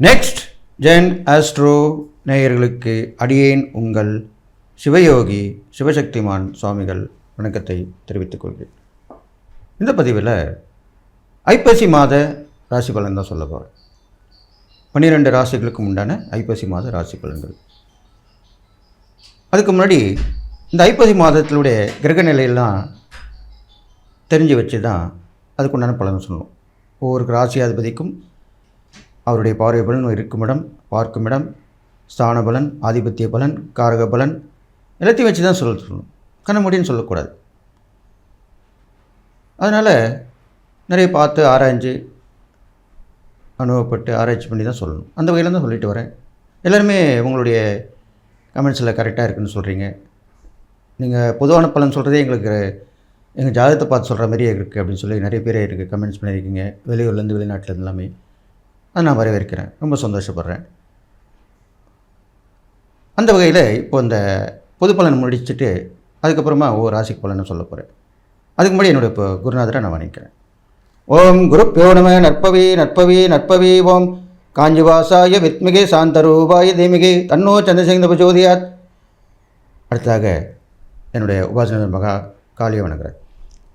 Next gen astro நேயர்களுக்கு அடியேன் உங்கள் சிவயோகி சிவசக்திமான் சுவாமிகள் வணக்கத்தை தெரிவித்துக் கொள்கிறேன் இந்த பதிவில் ஐப்பசி மாத ராசி பலன் தான் சொல்ல போகிறேன் பன்னிரெண்டு ராசிகளுக்கு உண்டான ஐப்பசி மாத ராசி பலன்கள் அதுக்கு முன்னாடி இந்த ஐப்பசி மாதத்தினுடைய கிரக நிலையெல்லாம் தெரிஞ்சு வச்சு தான் அதுக்குண்டான பலன் சொல்லணும் ஒவ்வொரு ராசியாதிபதிக்கும் அவருடைய பார்வை பலன் இருக்கும் இடம் பார்க்கும் இடம் ஸ்தான பலன் ஆதிபத்திய பலன் காரக பலன் எல்லாத்தையும் வச்சு தான் சொல்ல சொல்லணும். கண்ணமுடின்னு சொல்லக்கூடாது. அதனால் நிறைய பார்த்து ஆராய்ஞ்சு அனுபவப்பட்டு ஆராய்ச்சி பண்ணி தான் சொல்லணும். அந்த வகையில் தான் சொல்லிட்டு வரேன். எல்லாருமே உங்களுடைய கமெண்ட்ஸில் கரெக்டாக இருக்குன்னு சொல்கிறீங்க நீங்கள் பொதுவான பலன் சொல்கிறதே எங்களுக்கு எங்கள் ஜாதகத்தை பார்த்து சொல்கிற மாதிரியே இருக்குது அப்படின்னு சொல்லி நிறைய பேர் இருக்குது கமெண்ட்ஸ் பண்ணியிருக்கீங்க. வெளியூர்லேருந்து வெளிநாட்டிலேருந்து எல்லாமே. அதை நான் வரவேற்கிறேன். ரொம்ப சந்தோஷப்படுறேன். அந்த வகையில் இப்போ இந்த பொது பலன் முடிச்சுட்டு அதுக்கப்புறமா ஒவ்வொரு ராசிக்கு பலன்னு சொல்ல போகிறேன் அதுக்கு முன்னாடி என்னுடைய இப்போ குருநாதரை நான் வணங்கிக்கிறேன் ஓம் குரு நம நற்பவி நற்பவி நற்பவி ஓம் காஞ்சிவாசாய வித்மிகே சாந்தரூபாய தேமிகே தன்னோ சந்திரசேகர பிரஜோதியாத் அடுத்ததாக என்னுடைய உபாசனர் மகா காளியை வணங்குறேன்.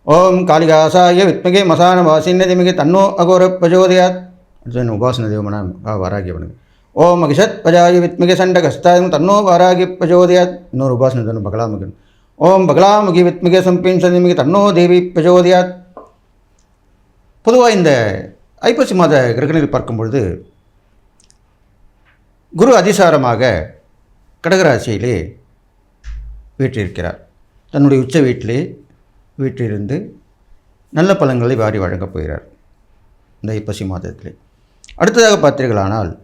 ஓம் காளிகாசாய வித்மிகே மசான வாசின்ன தேமிகே தன்னோ அகோர பிரஜோதியாத் உபாசன தேவமனா வாராகி பண்ணுங்க வணங்கு ஓம் மகிஷத் பஜாய வித்மிக சண்டகஸ்தாயம் தன்னோ வாராகி பிரஜோதியாத் இன்னொரு உபாசன தேவன் பகலாமுகன் ஓம் பகலாமுகி வித்மிகே சம்பின் சந்திமிகே தன்னோ தேவி பிரஜோதியாத் பொதுவாக இந்த ஐப்பசி மாத கிரகணில் பார்க்கும் பொழுது குரு அதிசாரமாக கடகராசியிலே வீற்றிருக்கிறார் தன்னுடைய உச்ச வீட்டிலே வீற்றிருந்து நல்ல பழங்களை வாரி வழங்கப் போகிறார் இந்த ஐப்பசி மாதத்திலே அடுத்ததாக பார்த்தீர்களானால்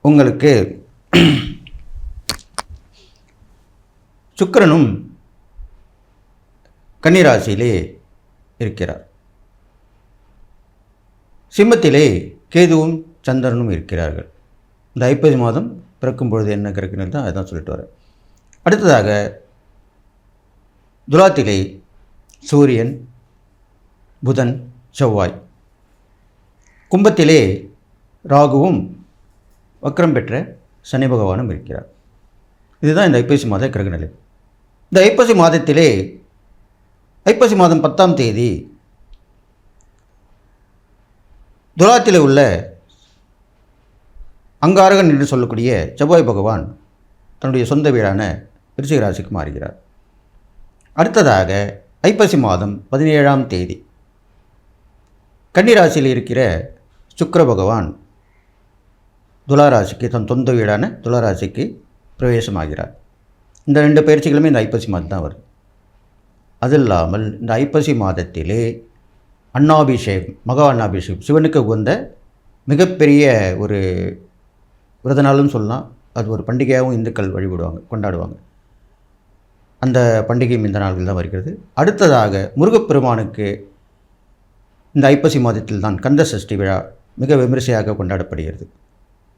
உங்களுக்கு சுக்கிரனும் கன்னிராசியிலே இருக்கிறார். சிம்மத்திலே கேதுவும் சந்திரனும் இருக்கிறார்கள். இந்த ஐப்பது மாதம் பிறக்கும் பொழுது என்ன கிரகங்கள் தான்? அதான் சொல்லிட்டு வரேன். அடுத்ததாக துலாத்திலே சூரியன் புதன் செவ்வாய். கும்பத்திலே ராகுவும் வக்ரம் பெற்ற சனி பகவானும் இருக்கிறார். இதுதான் இந்த ஐப்பசி மாத கிரகநிலை இந்த ஐப்பசி மாதத்திலே ஐப்பசி மாதம் பத்தாம் தேதி துலாத்தில் உள்ள அங்காரகன் என்று சொல்லக்கூடிய செவ்வாய் பகவான் தன்னுடைய சொந்த வீடான விருச்சிகராசிக்கு மாறுகிறார். அடுத்ததாக ஐப்பசி மாதம் பதினேழாம் தேதி கன்னிராசியில் இருக்கிற சுக்கர பகவான் துளாராசிக்கு தன் தொந்த வீடான துளாராசிக்கு பிரவேசமாகிறார். இந்த ரெண்டு பயிற்சிகளுமே இந்த ஐப்பசி மாதம் தான் வருது அது இல்லாமல் இந்த ஐப்பசி மாதத்திலே அன்னாபிஷேகம் மகா அன்னாபிஷேகம் சிவனுக்கு உகந்த மிகப்பெரிய ஒரு விரத நாள்னு சொல்லலாம். அது ஒரு பண்டிகையாகவும் இந்துக்கள் வழிபடுவாங்க கொண்டாடுவாங்க. அந்த பண்டிகையும் இந்த நாள்கள் தான் வருகிறது. அடுத்ததாக முருகப்பெருமானுக்கு இந்த ஐப்பசி மாதத்தில் தான் கந்த சஷ்டி விழா மிக விமரிசையாக கொண்டாடப்படுகிறது.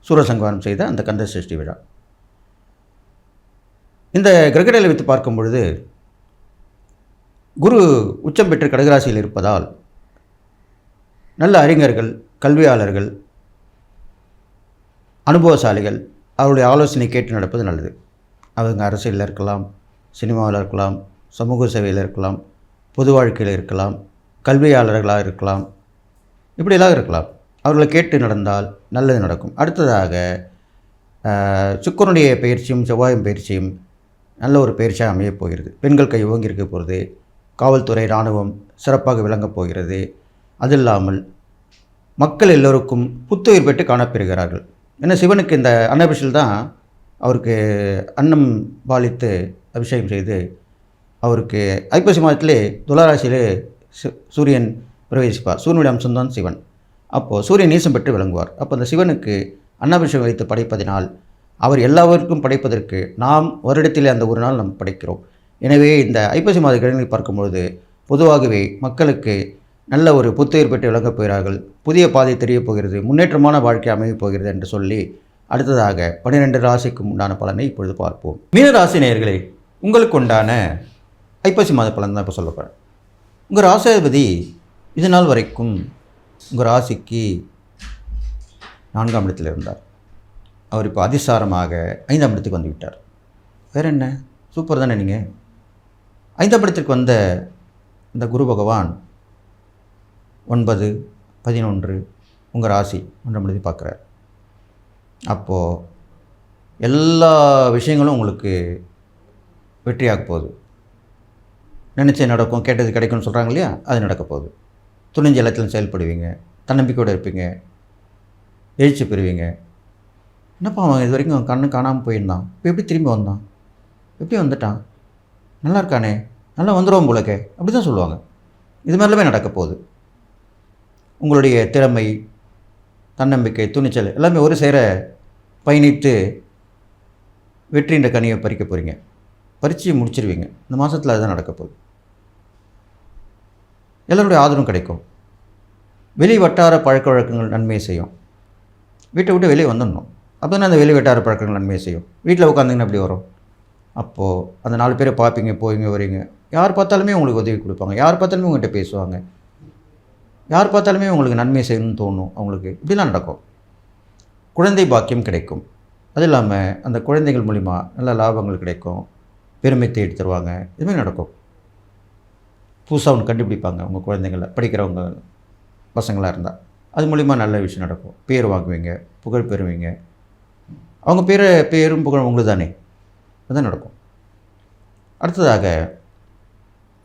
சூரசங்காரம் செய்த அந்த கந்த சஷ்டி விழா. இந்த கிரகடலை வைத்து பார்க்கும் பொழுது குரு உச்சம் பெற்று கடகராசியில் இருப்பதால் நல்ல அறிஞர்கள் கல்வியாளர்கள் அனுபவசாலிகள் அவருடைய ஆலோசனை கேட்டு நடப்பது நல்லது. அவங்க அரசியலில் இருக்கலாம் சினிமாவில் இருக்கலாம் சமூக சேவையில் இருக்கலாம் பொது வாழ்க்கையில் இருக்கலாம் கல்வியாளர்களாக இருக்கலாம் இப்படியெல்லாம் இருக்கலாம். அவர்களை கேட்டு நடந்தால் நல்லது நடக்கும். அடுத்ததாக சுக்கரனுடைய பயிற்சியும் செவ்வாயும் பயிற்சியும் நல்ல ஒரு பயிற்சியாக அமையப் போகிறது. பெண்கள் கை ஓங்கியிருக்க போகிறது. காவல்துறை இராணுவம் சிறப்பாக விளங்கப் போகிறது. அது இல்லாமல் மக்கள் எல்லோருக்கும் புத்துயிர் பெற்று காணப்பெறுகிறார்கள். ஏன்னா சிவனுக்கு இந்த அன்னபிஷில் தான் அவருக்கு அன்னம் பாலித்து அபிஷேகம் செய்து அவருக்கு ஐப்பசி மாதத்திலே துளாராசியிலே சூரியன் பிரவேசிப்பார். சூரியனுடைய அம்சம்தான் சிவன். அப்போது சூரியன் நீசம் பெற்று விளங்குவார். அப்போ அந்த சிவனுக்கு அன்னாபிஷேகம் வைத்து படைப்பதினால் அவர் எல்லாவருக்கும் படைப்பதற்கு நாம் வருடத்தில் அந்த ஒரு நாள் நாம் படைக்கிறோம். எனவே இந்த ஐப்பசி மாத கிழமை பார்க்கும்பொழுது பொதுவாகவே மக்களுக்கு நல்ல ஒரு புத்துயிர் பெற்று விளங்கப் போகிறார்கள். புதிய பாதை தெரியப் போகிறது. முன்னேற்றமான வாழ்க்கை அமையப் போகிறது என்று சொல்லி அடுத்ததாக பன்னிரெண்டு ராசிக்கும் உண்டான பலனை இப்பொழுது பார்ப்போம். மீனராசி நேயர்களே உங்களுக்கு உண்டான ஐப்பசி மாத பலன் தான் இப்போ சொல்ல போகிறேன் உங்கள் ராசாதிபதி இது நாள் வரைக்கும் உங்கள் ராசிக்கு நான்காம் இடத்தில் இருந்தார். அவர் இப்போ அதிசாரமாக ஐந்தாம் இடத்துக்கு வந்து விட்டார். வேற என்ன? சூப்பர் தானே நீங்கள் ஐந்தாம் இடத்திற்கு வந்த இந்த குரு பகவான் ஒன்பது பதினொன்று உங்கள் ராசி ஒன்றாம் இடத்தை பார்க்குறார். அப்போது எல்லா விஷயங்களும் உங்களுக்கு வெற்றியாக போகுது. நினச்சே நடக்கும் கேட்டது கிடைக்கும்னு சொல்கிறாங்க இல்லையா? அது நடக்க போகுது. துணிஞ்ச செயல்படுவீங்க. தன்னம்பிக்கையோடு இருப்பீங்க. எழுச்சி பெறுவீங்க. என்னப்பா அவன் இது வரைக்கும் அவன் கண்ணு காணாமல் போயிருந்தான். இப்போ எப்படி திரும்பி வந்தான்? எப்படி வந்துட்டான்? நல்லா இருக்கானே. நல்லா வந்துடுவோம் போலக்கே. அப்படி தான் சொல்லுவாங்க. இது மாதிரிலாமே நடக்க போகுது. உங்களுடைய திறமை தன்னம்பிக்கை துணிச்சல் எல்லாமே ஒரு சேர பயணித்து வெற்றின்ற கனியை பறிக்க போகிறீங்க பறித்து முடிச்சிருவீங்க. இந்த மாதத்தில் அதுதான் நடக்க போகுது. எல்லோருடைய ஆதரவும் கிடைக்கும். வெளி வட்டார பழக்க வழக்கங்கள் நன்மையை செய்யும். வீட்டை விட்டு வெளியே வந்துடணும். அப்போ தானே அந்த வெளி வட்டார பழக்கங்கள் நன்மையை செய்யும். வீட்டில் உட்காந்திங்கன்னா எப்படி வரும்? அப்போது அந்த நாலு பேரை பார்ப்பீங்க போவீங்க வரீங்க யார் பார்த்தாலுமே உங்களுக்கு உதவி கொடுப்பாங்க. யார் பார்த்தாலுமே உங்கள்கிட்ட பேசுவாங்க. யார் பார்த்தாலுமே உங்களுக்கு நன்மை செய்யணும்னு தோணும் அவங்களுக்கு. இப்படிலாம் நடக்கும். குழந்தை பாக்கியம் கிடைக்கும். அது இல்லாமல் அந்த குழந்தைகள் மூலிமா நல்ல லாபங்கள் கிடைக்கும். பெருமை தேடி தருவாங்க. இதுமாதிரி நடக்கும். புதுசாக ஒன்று கண்டுபிடிப்பாங்க உங்கள் குழந்தைங்கள படிக்கிறவங்க பசங்களாக இருந்தால். அது மூலிமா நல்ல விஷயம் நடக்கும். பேர் வாங்குவீங்க புகழ் பெறுவீங்க. அவங்க பேரை பேரும் புகழும் உங்களுக்கு தானே அதுதான் நடக்கும். அடுத்ததாக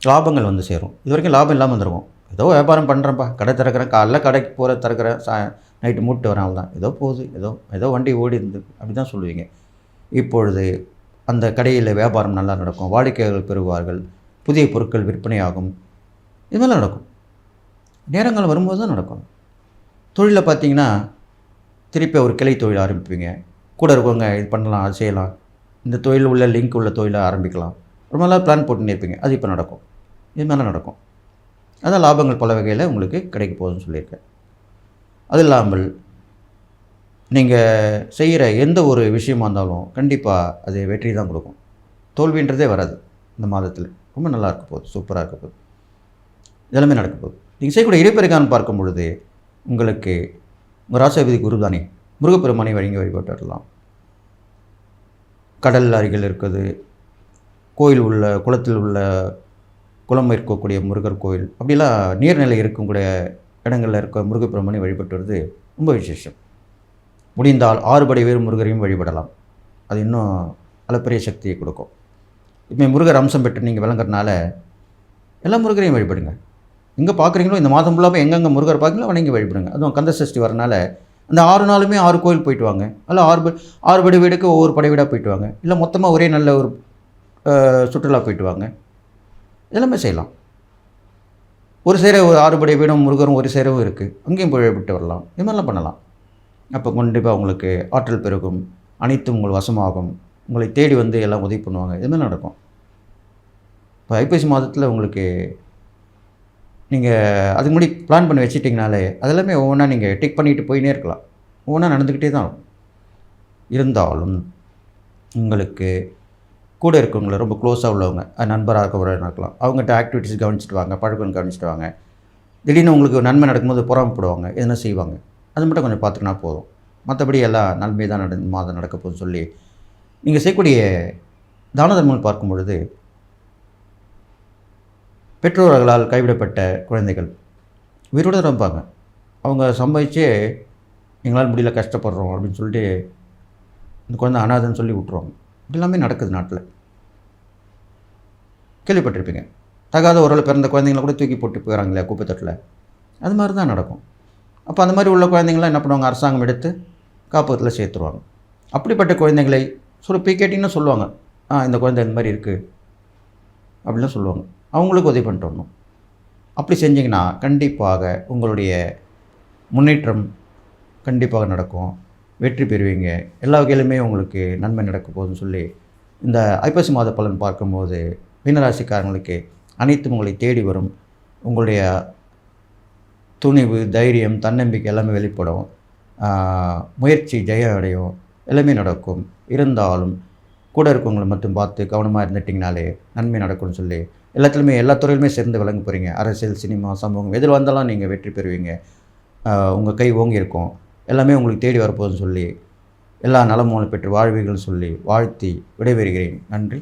லாபங்கள் வந்து சேரும். இது வரைக்கும் லாபம் இல்லாமல் வந்துருக்கும். ஏதோ வியாபாரம் பண்ணுறேன்ப்பா. கடை திறக்கிறேன் காலைல கடைக்கு போகிற திறக்கிறேன் சா நைட்டு மூட்டு வரனால தான் ஏதோ போகுது ஏதோ ஏதோ வண்டி ஓடி இருந்து அப்படி தான் சொல்லுவீங்க. இப்பொழுது அந்த கடையில் வியாபாரம் நல்லா நடக்கும். வாடிக்கையாளர்கள் பெறுவார்கள். புதிய பொருட்கள் விற்பனையாகும். இது மாதிரிலாம் நடக்கும். நேரங்கள் வரும்போது தான் நடக்கும். தொழிலில் பார்த்தீங்கன்னா திருப்பி ஒரு கிளை தொழில் ஆரம்பிப்பீங்க. கூட இருக்கவங்க இது பண்ணலாம் அது செய்யலாம். இந்த தொழில் உள்ள லிங்க் உள்ள தொழிலை ஆரம்பிக்கலாம். ரொம்ப நாளாக பிளான் போட்டுன்னு இருப்பீங்க. அது இப்போ நடக்கும். இது மாதிரிலாம் நடக்கும். அதான் லாபங்கள் பல வகையில் உங்களுக்கு கிடைக்க போகுதுன்னு சொல்லியிருக்கேன். அது இல்லாமல் நீங்கள் செய்கிற எந்த ஒரு விஷயமா இருந்தாலும் கண்டிப்பாக அது வெற்றி தான் கொடுக்கும். தோல்வின்றதே வராது. இந்த மாதத்தில். ரொம்ப நல்லா இருக்க போகுது சூப்பராக இருக்க போகுது. இதெல்லாமே நடக்க போகுது. நீங்கள் செய்யக்கூடிய இடைப்பெருக்கான்னு பார்க்கும் பொழுது உங்களுக்கு உங்கள் ராசாபதி குரு தானே முருகப்பெருமானை வழங்கி வழிபட்டுடலாம். கடல் அருகில் இருக்குது கோயில் உள்ள குளத்தில் உள்ள குளம் இருக்கக்கூடிய முருகர் கோயில் அப்படிலாம் நீர்நிலை இருக்கக்கூடிய இடங்களில் இருக்க முருகப்பெருமானை வழிபட்டுறது ரொம்ப விசேஷம். முடிந்தால் ஆறுபடை வேறு முருகரையும் வழிபடலாம். அது இன்னும் அளப்பரிய சக்தியை கொடுக்கும். இப்போ முருகர் அம்சம் பெற்று நீங்கள் விளங்குறதுனால எல்லா முருகரையும் வழிபடுங்க. எங்கே பார்க்குறீங்களோ இந்த மாதம் ஃபுல்லாக எங்கெங்கே முருகர் பார்க்குறீங்களோ இங்கே வழிபடுங்க. அதுவும் கந்த சஷ்டி வரனால அந்த ஆறு நாளுமே ஆறு கோயில் போயிட்டு வாங்க. அல்ல ஆறு ஆறு படை வீடுக்கு ஒவ்வொரு படை வீடாக போயிட்டு வாங்க. இல்லை மொத்தமாக ஒரே நல்ல ஒரு சுற்றுலா போயிட்டு வாங்க. எல்லாமே செய்யலாம். ஒரு சேர ஒரு ஆறுபடை வீடும் முருகரும் ஒரு சேரவும் இருக்குது அங்கேயும் போய் வழிபட்டு வரலாம். இது மாதிரிலாம் பண்ணலாம். அப்போ கண்டிப்பாக உங்களுக்கு ஆற்றல் பெருகும். அனைத்தும் உங்கள் வசமாகும். உங்களை தேடி வந்து எல்லாம் உதவி பண்ணுவாங்க. இது நடக்கும். இப்போ ஐப்பசி மாதத்தில் உங்களுக்கு நீங்கள் அதுக்கு முன்னாடி பிளான் பண்ணி வச்சிட்டிங்கனாலே அதெல்லாமே ஒவ்வொன்றா நீங்கள் டிக் பண்ணிட்டு போயினே இருக்கலாம். ஒவ்வொன்றா நடந்துக்கிட்டே தான் இருந்தாலும் உங்களுக்கு கூட இருக்கவங்கள ரொம்ப க்ளோஸாக உள்ளவங்க நண்பராக இருக்கவராக இருக்கலாம். அவங்ககிட்ட ஆக்டிவிட்டிஸ் கவனிச்சிட்டு வாங்க பழக்கம் கவனிச்சிட்டு வாங்க. திடீர்னு உங்களுக்கு ஒரு நன்மை நடக்கும்போது புறாமப்படுவாங்க எதுனா செய்வாங்க. அது மட்டும் கொஞ்சம் பார்த்துக்கினா போதும். மற்றபடி எல்லாம் நன்மை தான் நட மாதம் நடக்க போகுதுன்னு சொல்லி நீங்கள் செய்யக்கூடிய தான தர்மங்கள் பார்க்கும் பொழுது பெற்றோர்களால் கைவிடப்பட்ட குழந்தைகள் உயிரோடு தான் இருப்பாங்க. அவங்க சம்பாதிச்சே எங்களால் முடியல கஷ்டப்படுறோம் அப்படின்னு சொல்லிட்டு இந்த குழந்தை அனாதைன்னு சொல்லி விட்ருவாங்க இது எல்லாமே நடக்குது நாட்டில். கேள்விப்பட்டிருப்பீங்க. தகாத உறவில் பிறந்த குழந்தைங்கள கூட தூக்கி போட்டு போயிடறாங்களே குப்பைத்தட்டில். அது மாதிரி தான் நடக்கும். அப்போ அந்த மாதிரி உள்ள குழந்தைங்களாம் என்ன பண்ணுவாங்க? அரசாங்கம் எடுத்து காப்பகத்தில் சேர்த்துருவாங்க. அப்படிப்பட்ட குழந்தைகளை சொல்ல போய் கேட்டிங்கன்னா சொல்லுவாங்க ஆ இந்த குழந்தை இந்த மாதிரி இருக்குது அப்படிலாம் சொல்லுவாங்க. அவங்களுக்கு உதவி பண்ணிட்டு வரணும். அப்படி செஞ்சிங்கன்னா கண்டிப்பாக உங்களுடைய முன்னேற்றம் கண்டிப்பாக நடக்கும். வெற்றி பெறுவீங்க. எல்லா வகையிலுமே உங்களுக்கு நன்மை நடக்க போகுதுன்னு சொல்லி இந்த ஐப்பசி மாத பலன் பார்க்கும்போது மீனராசிக்காரங்களுக்கு அனைத்தும் உங்களை தேடி வரும். உங்களுடைய துணிவு தைரியம் தன்னம்பிக்கை எல்லாமே வெளிப்படும். முயற்சி ஜெயம் அடையும். எல்லாமே நடக்கும். இருந்தாலும் கூட இருக்கவங்களை மட்டும் பார்த்து கவனமாக இருந்துட்டிங்கனாலே நன்மை நடக்கும்னு சொல்லி எல்லாத்துலேயுமே எல்லா துறையிலுமே சேர்ந்து விளங்க போகிறீங்க அரசியல் சினிமா சமூகம் எதில் வந்தாலும் நீங்கள் வெற்றி பெறுவீங்க. உங்கள் கை ஓங்கி இருக்கும். எல்லாமே உங்களுக்கு தேடி வரப்போகுதுன்னு சொல்லி எல்லா நலமும் பெற்று வாழ்வீர்கள்னு சொல்லி வாழ்த்தி விடைபெறுகிறேன். நன்றி